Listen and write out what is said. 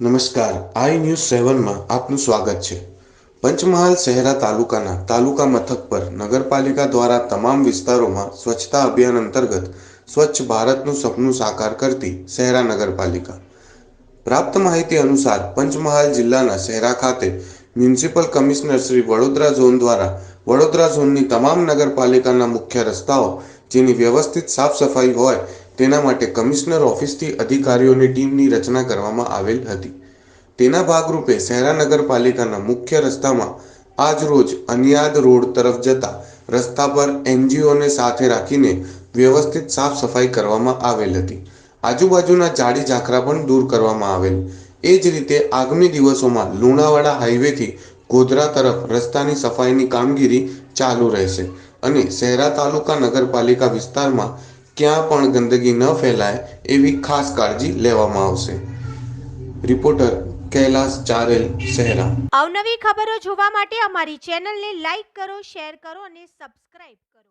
નમસ્કાર. આઈ ન્યૂઝ સેવનમાં આપનું સ્વાગત છે. પંચમહાલ શહેરા તાલુકાના તાલુકા મથક પર નગરપાલિકા દ્વારા તમામ વિસ્તારોમાં સ્વચ્છતા અભિયાન અંતર્ગત સ્વચ્છ ભારતનું સપનું સાકાર કરતી શહેરા નગરપાલિકા. પ્રાપ્ત માહિતી અનુસાર પંચમહાલ જિલ્લાના શહેરા ખાતે municipal commissioner Shri Vadodara zone દ્વારા વડોદરા ઝોનની તમામ નગરપાલિકાના મુખ્ય રસ્તાઓ જેની વ્યવસ્થિત સાફ સફાઈ હોય તેના માટે કમિશનર ઓફિસથી અધિકારીઓની ટીમની રચના કરવામાં આવેલ હતી. તેના ભાગરૂપે શહેરા નગરપાલિકાના મુખ્ય રસ્તામાં આજ રોજ અનિયાદ રોડ તરફ જતા રસ્તા પર એનજીઓને સાથે રાખીને વ્યવસ્થિત સાફ સફાઈ કરવામાં આવેલ હતી. આજુબાજુના જાડી ઝાખરા પણ દૂર કરવામાં આવેલ. એ જ રીતે આગામી દિવસોમાં લુણાવાડા હાઈવેથી ગોધરા તરફ રસ્તાની સફાઈની કામગીરી ચાલુ રહેશે અને શહેરા તાલુકા નગરપાલિકા વિસ્તારમાં ક્યાં પણ ગંદકી ન ફેલાય એવી ખાસ કાળજી લેવામાં આવશે. રિપોર્ટર કૈલાસ ચારેલ શહેરા અવનવી ખબરો જોવા માટે અમારી ચેનલને લાઈક કરો, શેર કરો અને સબસ્ક્રાઇબ કરો.